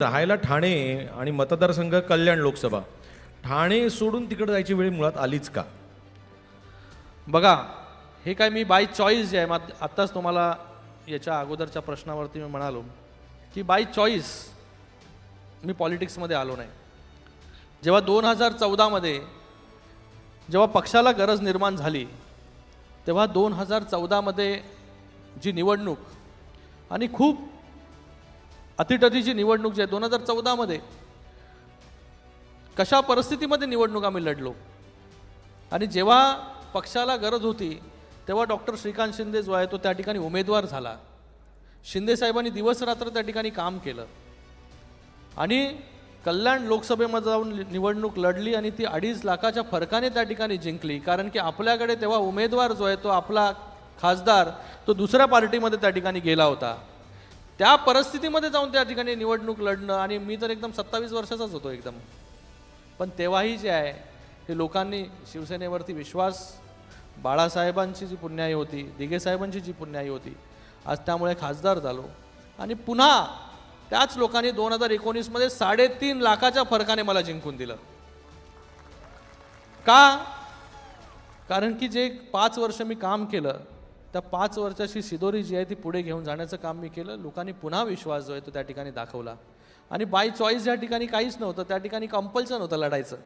राहायला ठाणे आणि मतदारसंघ कल्याण लोकसभा. ठाणे सोडून तिकडे जायची वेळ मुळात आलीच का? बघा हे काय मी बाय चॉईस जे आहे मग आत्ताच तुम्हाला याच्या अगोदरच्या प्रश्नावरती मी म्हणालो की बाय चॉईस मी पॉलिटिक्समध्ये आलो नाही. जेव्हा दोन हजार चौदामध्ये जेव्हा पक्षाला गरज निर्माण झाली तेव्हा दोन हजार चौदामध्ये जी निवडणूक आणि खूप अतिटतीची निवडणूक जी आहे दोन हजार चौदामध्ये कशा परिस्थितीमध्ये निवडणूक आम्ही लढलो? आणि जेव्हा पक्षाला गरज होती तेव्हा डॉक्टर श्रीकांत शिंदे जो आहे तो त्या ठिकाणी उमेदवार झाला. शिंदे साहेबांनी दिवस रात्र त्या ठिकाणी काम केलं. आणि कल्याण लोकसभेमध्ये जाऊन निवडणूक लढली आणि ती अडीच लाखाच्या फरकाने त्या ठिकाणी जिंकली. कारण की आपल्याकडे तेव्हा उमेदवार जो आहे तो आपला खासदार तो दुसऱ्या पार्टीमध्ये त्या ठिकाणी गेला होता. त्या परिस्थितीमध्ये जाऊन त्या ठिकाणी निवडणूक लढणं आणि मी तर एकदम सत्तावीस वर्षाचाच होतो एकदम. पण तेव्हाही जे आहे हे लोकांनी शिवसेनेवरती विश्वास बाळासाहेबांची जी पुण्याई होती दिघेसाहेबांची जी पुण्याई होती आज त्यामुळे खासदार झालो. आणि पुन्हा त्याच लोकांनी दोन हजार एकोणीसमध्ये साडेतीन लाखाच्या फरकाने मला जिंकून दिलं. का? कारण की जे पाच वर्ष मी काम केलं त्या पाच वर्षाची शिदोरी जी आहे ती पुढे घेऊन जाण्याचं काम मी केलं. लोकांनी पुन्हा विश्वास जो आहे तो त्या ठिकाणी दाखवला. आणि बाय चॉईस या ठिकाणी काहीच नव्हतं त्या ठिकाणी कंपल्सन होतं लढायचं.